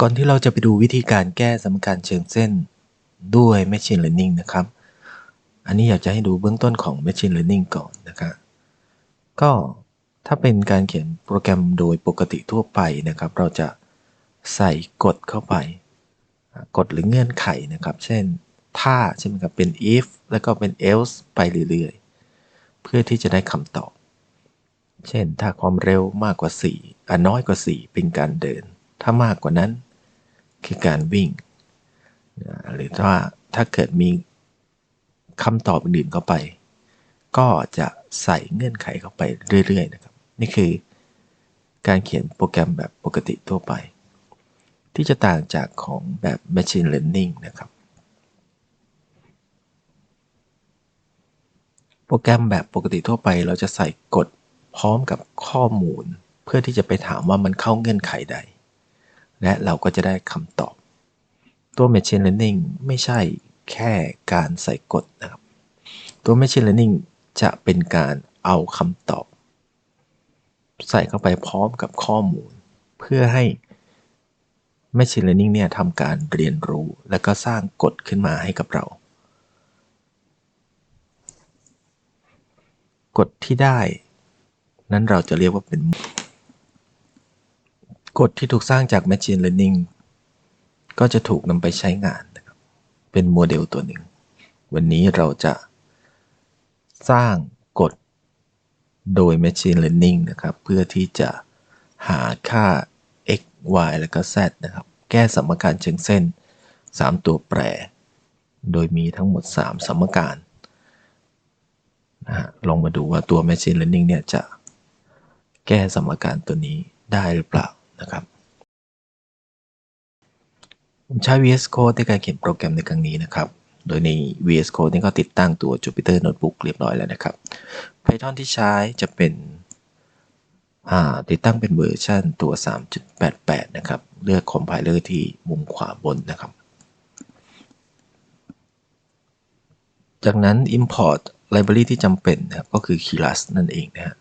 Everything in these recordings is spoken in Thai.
ก่อนที่เราจะไปดูวิธีการแก้สมการเชิงเส้นด้วย Machine Learning นะครับ อันนี้อยากจะให้ดูเบื้องต้นของ Machine Learning ก่อนนะครับก็ถ้าเป็นการเขียนโปรแกรมโดยปกติทั่วไปนะครับ เราจะใส่กฎเข้าไป กฎหรือเงื่อนไขนะครับ เช่น ถ้าใช่ไหมครับ เป็น if แล้วก็เป็น else ไปเรื่อยๆ เพื่อที่จะได้คำตอบ เช่น ถ้าความเร็วมากกว่า 4 อะน้อยกว่า 4 เป็นการเดิน ถ้ามากกว่านั้นคือการวิ่ง หรือว่าถ้าเกิดมีคำตอบอื่นเข้าไป ก็จะใส่เงื่อนไขเข้าไปเรื่อยๆนะครับ นี่คือการเขียนโปรแกรมแบบปกติทั่วไป ที่จะต่างจากของแบบ Machine Learning นะครับ โปรแกรมแบบปกติทั่วไป เราจะใส่กฎพร้อมกับข้อมูล เพื่อที่จะไปถามว่ามันเข้าเงื่อนไขใด และเราก็จะได้คำตอบ ตัว Machine Learning ไม่ใช่แค่การใส่กฎนะครับ ตัว Machine Learning จะเป็นการเอาคำตอบ ใส่เข้าไปพร้อมกับข้อมูล เพื่อให้ Machine Learning เนี่ยทำการเรียนรู้แล้วก็สร้างกฎขึ้นมาให้กับเรา กฎที่ได้ นั้นเราจะเรียกว่าเป็น กฎที่ถูกสร้างจาก Machine Learning ก็จะถูกนำไปใช้งานนะครับ เป็นโมเดลตัวหนึ่ง วันนี้เราจะสร้างกฎโดย Machine Learning นะครับ เพื่อที่จะหาค่า x y แล้วก็ z นะครับ แก้สมการเชิงเส้น 3 ตัวแปร โดยมีทั้งหมด 3 สมการนะฮะลองมาดูว่าตัว Machine Learning เนี่ยจะแก้สมการตัวนี้ได้หรือเปล่า นะครับ ผมใช้ VS Code ในการเขียนโปรแกรมในครั้งนี้นะครับ โดยใน VS Code นี่ก็ติดตั้งตัว Jupyter Notebook เรียบร้อยแล้วนะครับ Python ที่ใช้จะเป็นติดตั้งเป็นเวอร์ชันตัว 3.88 นะครับ เลือก Compiler ที่มุมขวาบนนะครับ จากนั้น Import Library ที่จำเป็นนะครับ ก็คือ Keras นั่นเองนะฮะ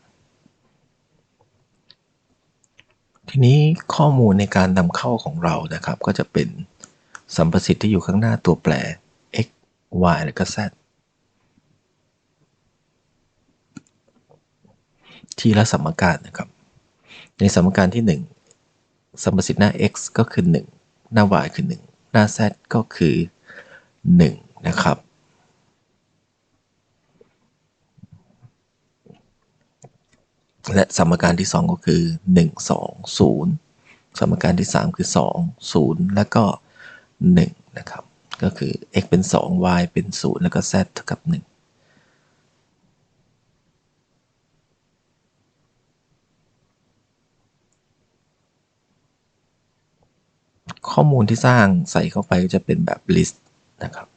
ทีนี้ข้อมูลในการนำเข้าของเรานะครับ ก็จะเป็นสัมประสิทธิ์ที่อยู่ข้างหน้าตัวแปร x y และก็ z ทีละสมการนะครับ ในสมการที่ 1 สัมประสิทธิ์หน้า x ก็คือ 1 หน้า y คือ 1 หน้า z ก็คือ 1 นะครับ และสมการที่ 2 ก็คือ 1 2 0 สมการที่ 3 คือ 2 0 แล้วก็ 1 นะครับ ก็คือ x เป็น 2 y เป็น 0 แล้วก็ z เท่ากับ 1 ข้อมูลที่สร้างใส่เข้าไปก็จะเป็นแบบ list นะครับ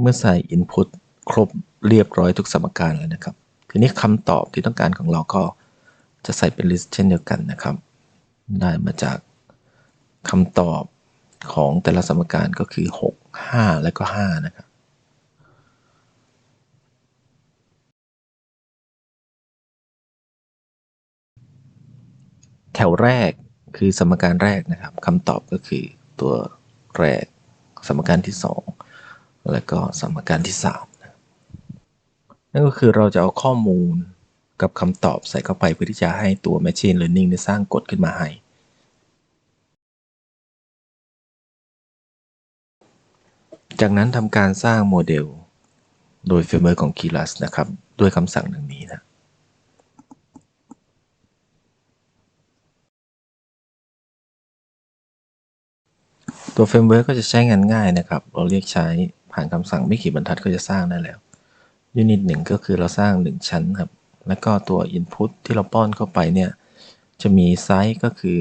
เมื่อใส่ input ครบเรียบร้อยทุกสมการแล้วนะครับ ทีนี้คำตอบที่ต้องการของเราก็จะใส่เป็น list เช่นเดียวกันนะครับ ได้มาจากคำตอบของแต่ละสมการก็คือ 6 5 และก็ 5 นะครับแถวแรกคือสมการแรกนะครับคำตอบก็คือตัวแรก สมการที่ 2 แล้วก็สมการที่3นะนั่นก็คือเราจะเอาข้อมูลกับคำตอบใส่เข้าไปเพื่อที่จะให้ตัว Machine Learning ได้สร้างกฎขึ้นมาให้ จากนั้นทำการสร้างโมเดล โดยเฟรมเวิร์ของ Keras นะครับ ด้วยคำสั่งดังนี้นะตัวเฟรมเวิร์กก็จะใช้งานง่ายนะครับ เราเรียกใช้ ผ่านคำสั่งไม่กี่บรรทัดก็จะสร้างได้แล้วยูนิตหนึ่งก็คือเราสร้าง 1 ชั้นครับ แล้วก็ตัว Input ที่เราป้อนเข้าไปเนี่ย จะมีไซส์ก็คือ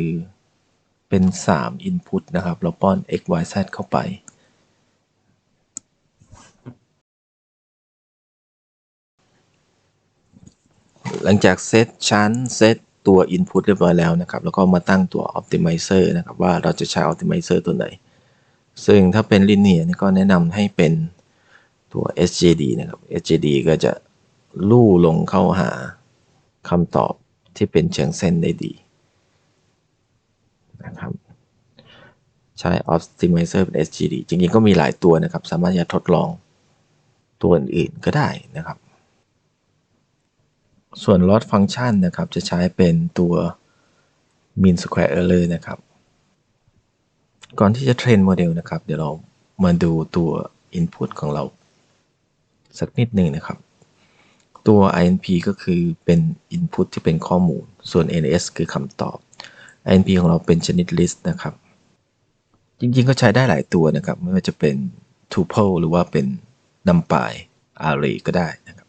เป็น 3 Input นะครับ เราป้อน x y z เข้าไป หลังจากเซตชั้นเซตตัว Input เรียบร้อยแล้วนะครับ แล้วก็มาตั้งตัว Optimizer นะครับ ว่าเราจะใช้ Optimizer ตัวไหน ซึ่งถ้าเป็น Linear นี่ก็แนะนำให้เป็นตัว SJD นะครับ SJD ก็จะลู่ลงเข้าหาคำตอบที่เป็นเชิงเส้นได้ดีนะครับใช้ Optimizer เป็น SGD จริงๆ ก็มีหลายตัวนะครับ สามารถจะทดลองตัวอื่นๆก็ได้นะครับ ส่วน loss function นะครับ จะใช้เป็นตัว mean square error นะครับ ก่อนที่จะเทรนโมเดลนะครับ เดี๋ยวเรามาดูตัว input ของเรา สักนิดหนึ่งนะครับ ตัว INP ก็คือเป็น input ที่เป็นข้อมูล ส่วน NS คือคำตอบ INP ของเราเป็นชนิด list นะครับ จริงๆ ก็ใช้ได้หลายตัวนะครับ ไม่ว่าจะเป็น tuple หรือว่าเป็น numpy array ก็ได้นะครับ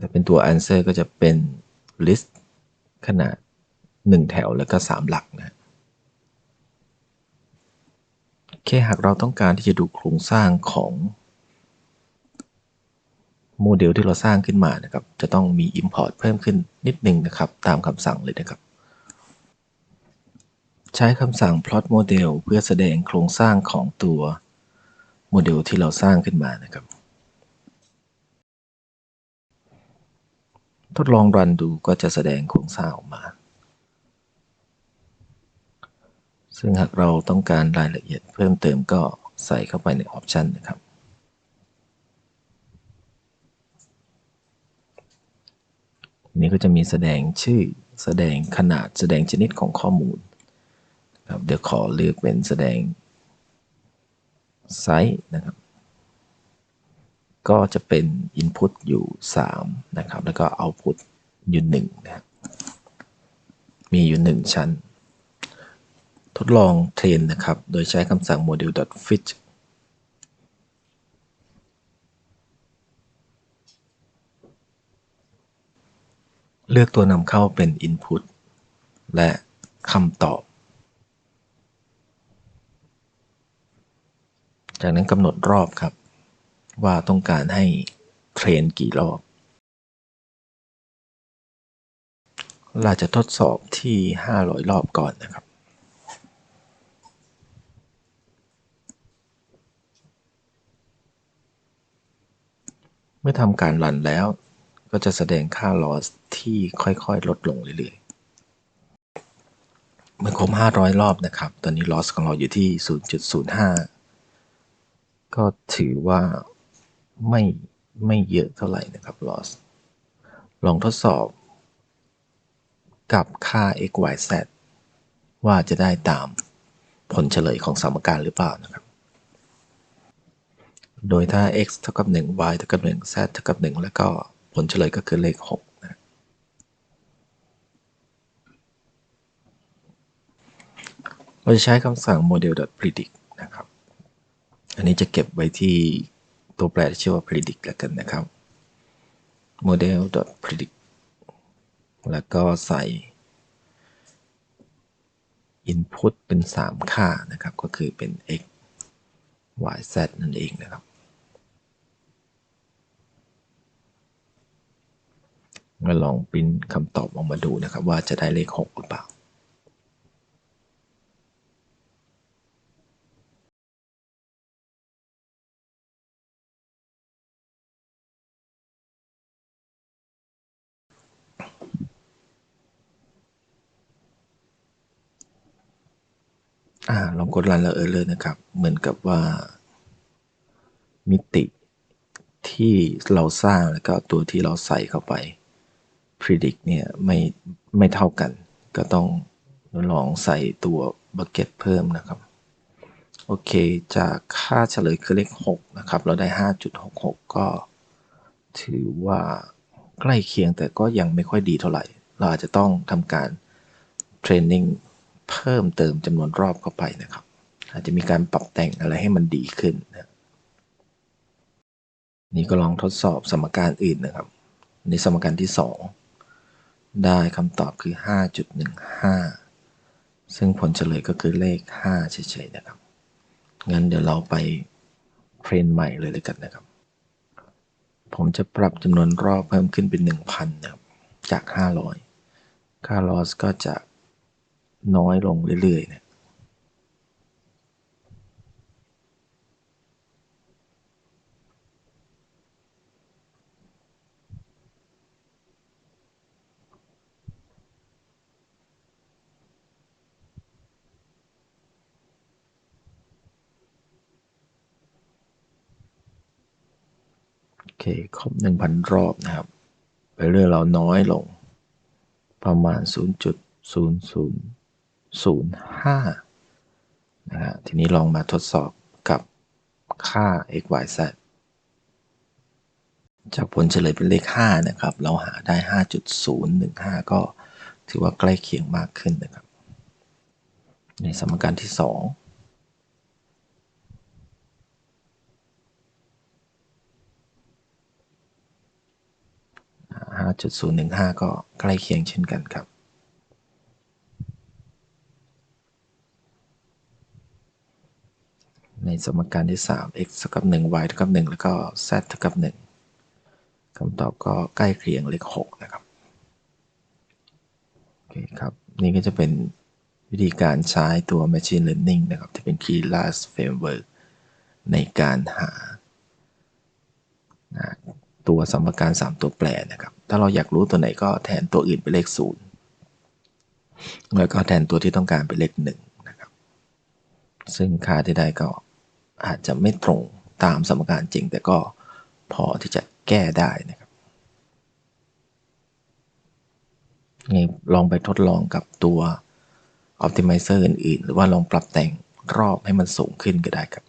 ถ้าเป็นตัว answer ก็จะเป็น list ขนาด 1 แถวแล้วก็ 3 หลักนะ แค่หากเราต้องการที่จะดูโครงสร้างของโมเดลที่เราสร้างขึ้นมานะครับ จะต้องมี Import เพิ่มขึ้นนิดนึงนะครับ ตามคำสั่งเลยนะครับ ใช้คำสั่ง plot model เพื่อแสดงโครงสร้างของตัวโมเดลที่เราสร้างขึ้นมานะครับ ทดลองรันดูก็จะแสดงโครงสร้างออกมา ซึ่งหากเราต้องการรายละเอียดเพิ่มเติมก็ใส่เข้าไปในออปชันนะครับ นี้ก็จะมีแสดงชื่อแสดงขนาดแสดงชนิดของข้อมูลครับเดี๋ยวขอเลือกเป็นแสดงไซส์นะครับ ก็จะเป็น Input อยู่ 3 นะครับ แล้วก็ Output อยู่1นะครับมีอยู่ 1 ชั้น ทดลองเทรนนะครับ โดยใช้คำสั่ง model.fit เลือกตัวนำเข้าเป็น Input และคำตอบ จากนั้นกำหนดรอบครับ ว่าต้องการให้เทรนกี่รอบเราจะทดสอบที่ 500 รอบก่อนนะครับ เมื่อทำการรันแล้ว ก็จะแสดงค่า loss ที่ค่อยๆ ลดลงเรื่อยๆ เมื่อครบ 500 รอบนะครับ ตอนนี้ loss ของเราอยู่ที่ 0.05 ก็ถือว่าไม่ไม่เยอะเท่าไหร่นะครับ loss ลองทดสอบ กับค่า x y z ว่าจะได้ตามผลเฉลยของสมการหรือเปล่านะครับ โดยถ้า x เท่ากับ 1 y เท่ากับ 1 z เท่ากับ 1 แล้วก็ผลเฉลยก็คือเลข6นะเราจะใช้คำสั่ง model.predict นะครับ อันนี้จะเก็บไว้ที่ตัวแปรที่ชื่อว่า predict แล้วกันนะครับ model.predict แล้วก็ใส่ input เป็น 3 ค่านะครับ ก็คือเป็น x y z นั่นเองนะครับ มาลองปริ้นคำตอบออกมาดูนะครับ ว่าจะได้เลข 6 หรือเปล่าอ่าลองกดรันแล้วเออเลยนะครับ เหมือนกับว่า มิติที่เราสร้างแล้วก็ตัวที่เราใส่เข้าไป predict เนี่ยไม่ไม่เท่ากัน ก็ต้องลองใส่ตัว bucket เพิ่มนะครับ โอเค จากค่าเฉลยคือเลข 6 นะครับ เราได้ 5.66 ก็ถือว่าใกล้เคียงแต่ก็ยังไม่ค่อยดีเท่าไหร่ เราอาจจะต้องทำการเทรนนิ่งเพิ่มเติมจำนวนรอบเข้าไปนะครับ อาจจะมีการปรับแต่งอะไรให้มันดีขึ้นนะนี่ก็ลองทดสอบสมการอื่นนะครับ ในสมการที่ 2 ได้คำตอบคือ 5.15 ซึ่งผลเฉลยก็คือเลข 5 เฉยๆนะครับ งั้นเดี๋ยวเราไปเทรนใหม่เลยเลยกันนะครับ ผมจะปรับจำนวนรอบเพิ่มขึ้นเป็น 1,000นะครับ จาก 500 ค่าลอสก็จะน้อยลงเรื่อยๆนะ เคครบ1,000รอบนะครับ ไปเรื่อยเราน้อยลง ประมาณ 0.0005 นะฮะทีนี้ลองมาทดสอบกับค่า x y z จากผลเฉลยเป็นเลข 5 นะครับ เราหาได้ 5.015 ก็ถือว่าใกล้เคียงมากขึ้นนะครับ ในสมการที่ 2 5.015 ก็ใกล้เคียงเช่นกันครับ ในสมการที่ 3 x เท่ากับ 1 y เท่ากับ 1 แล้วก็ z เท่ากับ 1คำตอบก็ใกล้เคียงเลข 6 นะครับ โอเคครับ นี่ก็จะเป็นวิธีการใช้ตัว Machine Learning นะครับ ที่เป็น Keras Framework ในการหา ตัวสมการ 3 ตัวแปรนะครับ ถ้าเราอยากรู้ตัวไหนก็แทนตัวอื่นเป็นเลข 0 แล้วก็แทนตัวที่ต้องการเป็นเลข1นะครับ ซึ่งค่าที่ได้ก็อาจจะไม่ตรงตามสมการจริง แต่ก็พอที่จะแก้ได้นะครับนี่ลองไปทดลองกับตัว Optimizer อื่นๆ หรือว่าลองปรับแต่งรอบให้มันสูงขึ้นก็ได้ครับ